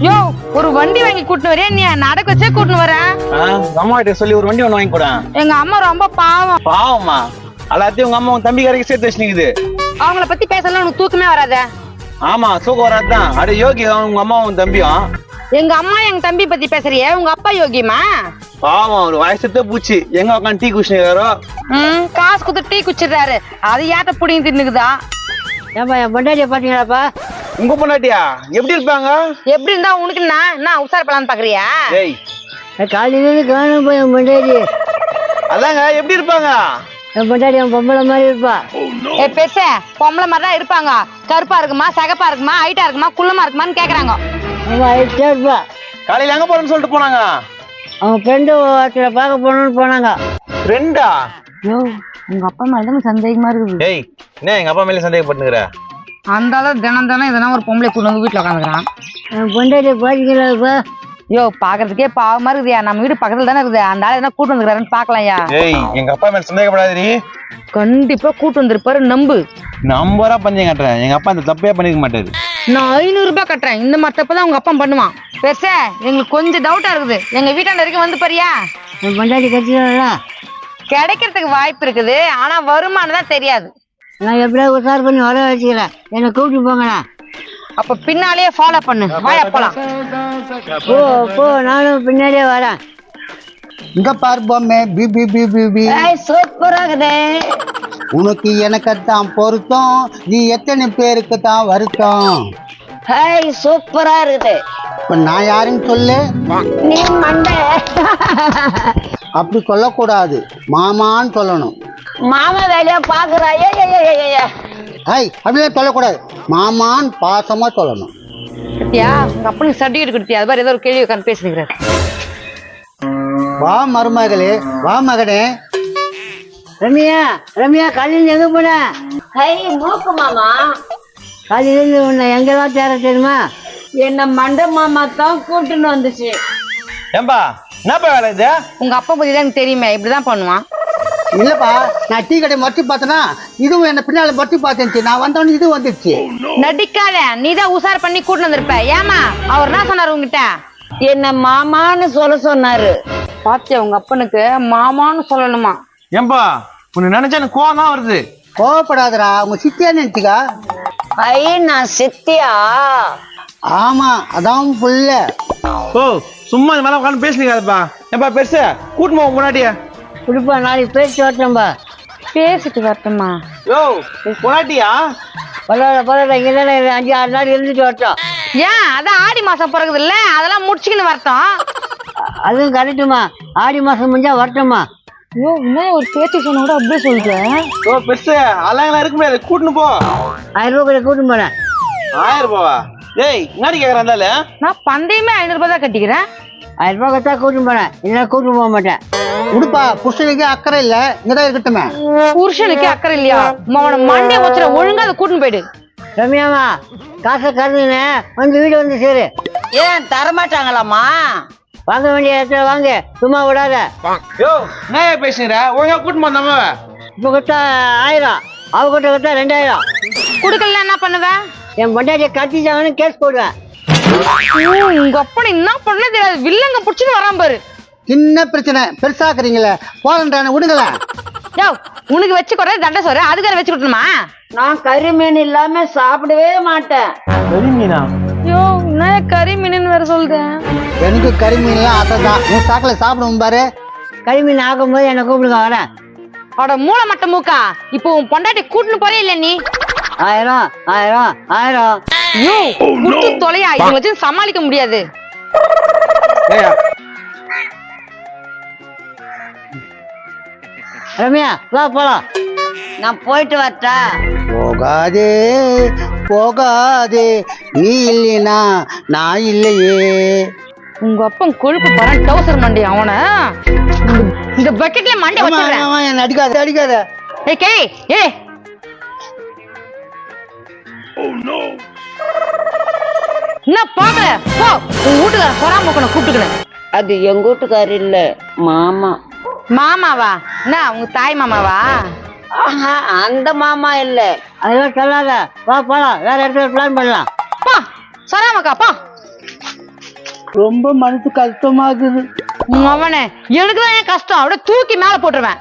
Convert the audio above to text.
யோ ஒரு வண்டி வாங்கி கூட்டினு வரேன் நீ நடக்க வச்சே கூட்டினு வரேன் அம்மா கிட்ட சொல்லி ஒரு வண்டி ஒன்று வாங்கி கூட. எங்க அம்மா ரொம்ப பாவம். பாவம்மா எல்லாத்தையும் உங்க அம்மா உன் தம்பி கரைக்கு சேர்த்து வச்சுனுக்குது. அவங்கள பத்தி பேசலாம் உனக்கு தூக்கமே வராத. ஆமா தூக்கம் வராதுதான். அட யோகி உங்க அம்மா உன் தம்பியும். எங்க அம்மா எங்க தம்பி பத்தி பேசுறியே? உங்க அப்பா யோகியமா? பாவம் ஒரு வயசத்தே பூச்சி. எங்க உட்காந்து டீ குடிச்சுருக்காரோ ம் காசு கொடுத்து டீ குச்சிடுறாரு அது ஏத்த புடிங்கி தின்னுக்குதா? ஏன்பா என் பொண்டாட்டியை பார்த்தீங்களாப்பா உங்க பொண்டாட்டியா? எப்படி இருப்பாங்க? எப்படி இருந்தா உனக்கு என்ன? என்ன உசார் பண்ணலான்னு பாக்குறியா? ஏய் காலையிலேருந்து காணும் போய் என் பொண்டாட்டி. அதாங்க எப்படி இருப்பாங்க? என் பொண்டாட்டி என் பொம்பளை மாதிரி இருப்பா. ஏ பெருசே பொம்பளை மாதிரி தான் இருப்பாங்க. கருப்பா இருக்குமா சகப்பா இருக்குமா ஹைட்டா இருக்குமா குள்ளமா இருக்குமான்னு கேக்குறாங்க. அவன் ஆயிடுச்சே இருப்பா. காலையில எங்க போறேன்னு சொல்லிட்டு போனாங்க? அவங்க ஃப்ரெண்டு ஒருத்தரை பார்க்க போகணும்னு போனாங்க. ரெண்டா யோ உங்க அப்பா மேல தான் சந்தேகமா இருக்குது. ஏய் என்ன எங்க அப்பா மேல சந்தேகப்பட்டுங்கிற அந்த அளவு தினம் தினம் எதனா ஒரு பொம்பளை கொண்டு வந்து வீட்டுல உட்காந்துக்கிறான் என் பொண்டாட்டியை பார்த்தீங்களாப்பா யோ பாக்குறதுக்கே பாவமா இருக்குதுயா. நம்ம வீடு பக்கத்துல தானே இருக்குது. அந்த ஆள் என்ன கூட்டு வந்துக்கிறாருன்னு பாக்கலாம்யா. ஏய் எங்க அப்பா மேல சந்தேகப்படாதீ கண்டிப்பா கூட்டு வந்திருப்பாரு நம்பு. நம்பரா பஞ்சம் கட்டுறேன். எங்க அப்பா இந்த தப்பே பண்ணிக்க மாட்டாரு. நான் ஐநூறு ரூபாய் கட்டுறேன். இந்த மாதிரி தப்பு தான் உங்க அப்பா பண்ணுவான். பெருசே எங்களுக்கு கொஞ்சம் டவுட்டா இருக்குது. எங்க வீட்டாண்ட வரைக்கும் வந்து பாரியா? பொண்டாட்டி கிடைக்கிறதுக்கு வாய்ப்பு இருக்குது. ஆனா வருமானம் தான் தெரியாது. நான் எப்படியா உசார் பண்ணி வர வச்சுக்கிறேன். என்னை கூப்பிட்டு போங்கண்ணா. அப்ப பின்னாலேயே ஃபாலோ பண்ணு. வாயா போலாம். போ போ நானும் பின்னாடியே வரேன். இங்க பாரு பொம்மை. பி பி பி பி பி. சூப்பராகுதே உனக்கு எனக்கு தான் பொருத்தம். நீ எத்தனை பேருக்கு தான் வருத்தம்? ஹாய் சூப்பரா இருக்குது. இப்ப நான் யாருன்னு சொல்லு. நீ மண்டை. அப்படி சொல்லக்கூடாது. மாமான்னு சொல்லணும். மாமா வேலையா பாக்குறா. ஏ ஏ, ஏ, ஏ, ஏ. ஐய் அப்படியே சொல்லக்கூடாது. மாமான்னு பாசமா சொல்லணும். சத்தியா உங்க அப்பனுக்கு சர்டிஃபிகேட் கொடுத்தியா? அது மாதிரி ஏதோ ஒரு கேள்வி உட்காந்து பேசிக்கிறாரு வா மருமகளே. வா மகனே. ரம்யா ரம்யா காலையில் எங்க போன? ஹை மூக்கு மாமா. காலையில உன்னை எங்கெல்லாம் தேர தெரியுமா? என்ன மண்ட மாமா தான் கூட்டுன்னு வந்துச்சு. ஏம்பா என்னப்பா வேலை இது? உங்க அப்பா பத்தி தான் எனக்கு தெரியுமே இப்படிதான் பண்ணுவான். இல்லப்பா நான் டீ கடை மட்டி பார்த்தனா இதுவும் என்ன பின்னால மட்டி பார்த்துச்சு நான் வந்தவொடனே இது வந்துடுச்சு நடிக்காத நீ தான் உசார் பண்ணி கூட்டு வந்திருப்ப. ஏமா அவர் என்ன சொன்னாரு உங்ககிட்ட என்ன மாமான்னு சொல்ல சொன்னாரு. பாத்தியா உங்க அப்பனுக்கு மாமான்னு சொல்லணுமா? ஏம்பா உன்னை நினைச்சா எனக்கு கோவம் தான் வருது. கோவப்படாதடா உங்க சித்தியா நினைச்சுக்கா? ஹை நான் சித்தியா? ஆமா அதான் புள்ள. ஓ சும்மா இந்த மாதிரி உட்காந்து பேசுனீங்கப்பா ஏம்பா பெருசு கூட்டுமா உன் முன்னாடியே? குடிப்பா நாளைக்கு பேச்சு வரட்டோம்பா. பேசிட்டு வரட்டுமா யோ உன் பொண்டாட்டியா? பரவாயில்ல பரவாயில்ல இங்கே தானே இரு. அஞ்சு ஆறு நாள் இருந்துட்டு வரட்டும். ஏன்? அதான் ஆடி மாசம் பிறகுது இல்ல அதெல்லாம் முடிச்சுக்கின்னு வரட்டும். அதுவும் கரெக்டுமா ஆடி மாசம் முடிஞ்சா வரட்டும்மா. ஐயோ என்ன ஒரு பேச்சு சொன்ன கூட அப்படியே சொல்லிட்டு. ஓ பெருசு அழகெல்லாம் இருக்க முடியாது. கூட்டுன்னு போ. ஆயிரம் ரூபாய் கூட கூட்டின்னு போனேன். ஆயிரம் ரூபாவா? டேய் முன்னாடி கேக்குறேன் இருந்தால நான் பந்தயமே ஐநூறு ரூபாய் தான் கட்டிக்கிறேன். ஆயிரம் ரூபாய் கட்டா கூட்டின்னு போனேன். இல்லைன்னா கூட்டின்னு போக மாட்டேன். உடுப்பா புருஷனுக்கு அக்கறை இல்ல. இங்கதான் இருக்கட்டுமே? புருஷனுக்கு அக்கறை இல்லையா? அவன மண்டே வச்சுற ஒழுங்கா அதை கூட்டின்னு போயிடு. ரம்யாமா காசை கருதுனே வந்து வீடு வந்து சேரு. ஏன் தரமாட்டாங்களாமா வாங்க வேண்டிய இடத்துல வாங்க. சும்மா விடாத. யோ பேசுற ஒழுங்கா கூட்டு வந்தாம இப்போ கொடுத்தா ஆயிரம். அவகிட்ட கொடுத்தா ரெண்டாயிரம். குடுக்கல என்ன பண்ணுவ? என் பொண்டாட்டியை கட்டிச்சாங்கன்னு கேஸ் போடுவேன். உங்க அப்பனை என்ன பண்ணே தெரியாது. வில்லங்க புடிச்சுன்னு வரான் பாரு. சின்ன பிரச்சனை? பெருசாக்குறீங்களே போலன்றான விடுங்கள யோ உனக்கு வச்சு கொடுற தண்டை சோறு அதுக்கார வச்சு கொடுக்கணுமா? நான் கறி மீன் இல்லாம சாப்பிடவே மாட்டேன். சரி மீனா? ஐயோ என்ன கறி மீன் வேற சொல்றேன். எனக்கு கறி மீன்லாம் ஆசை தான் நீ சாக்கில் சாப்பிடுவோம் பாரு. கைமீன் ஆக்கும்போது என்னை கூப்பிடுங்க வரேன் அவட மூளை மட்ட மூக்கா. இப்போ உன் பொண்டாட்டி கூட்டின்னு போறே இல்ல நீ? ஆயிரம் ஆயிரம் ஆயிரம். ஐயோ குட்டு தொலையா? இதை வச்சு சமாளிக்க முடியாது. ரம்யா வா போலாம். நான் போயிட்டு வரட்டா? போகாதே போகாதே. நீ இல்லைனா நான் இல்லையே. உங்க அப்பன் கொழுப்பு பாரு டவுசர் மண்டி அவன? இந்த பக்கெட்ல மண்டை வச்சிடுறேன். அடிக்காத அடிக்காத. ஏய் கே ஏ என்ன பாக்கல போ. உன் வீட்டுக்கார பொறாம கூப்பிட்டுக்கணும் அது எங்க வீட்டுக்காரர் இல்ல மாமா. மாமாவா? என்ன உங்க தாய் மாமாவா? ஆஹா அந்த மாமா இல்ல. அதெல்லாம் சொல்லாத. வா போலாம். வேற இடத்துல பிளான் பண்ணலாம். பா. சொராமக்கா பா. ரொம்ப மனசு கஷ்டமாகுது உன் அவனே எனக்கு தான் ஏன் கஷ்டம்? அப்படியே தூக்கி மேல போட்டுருவேன்.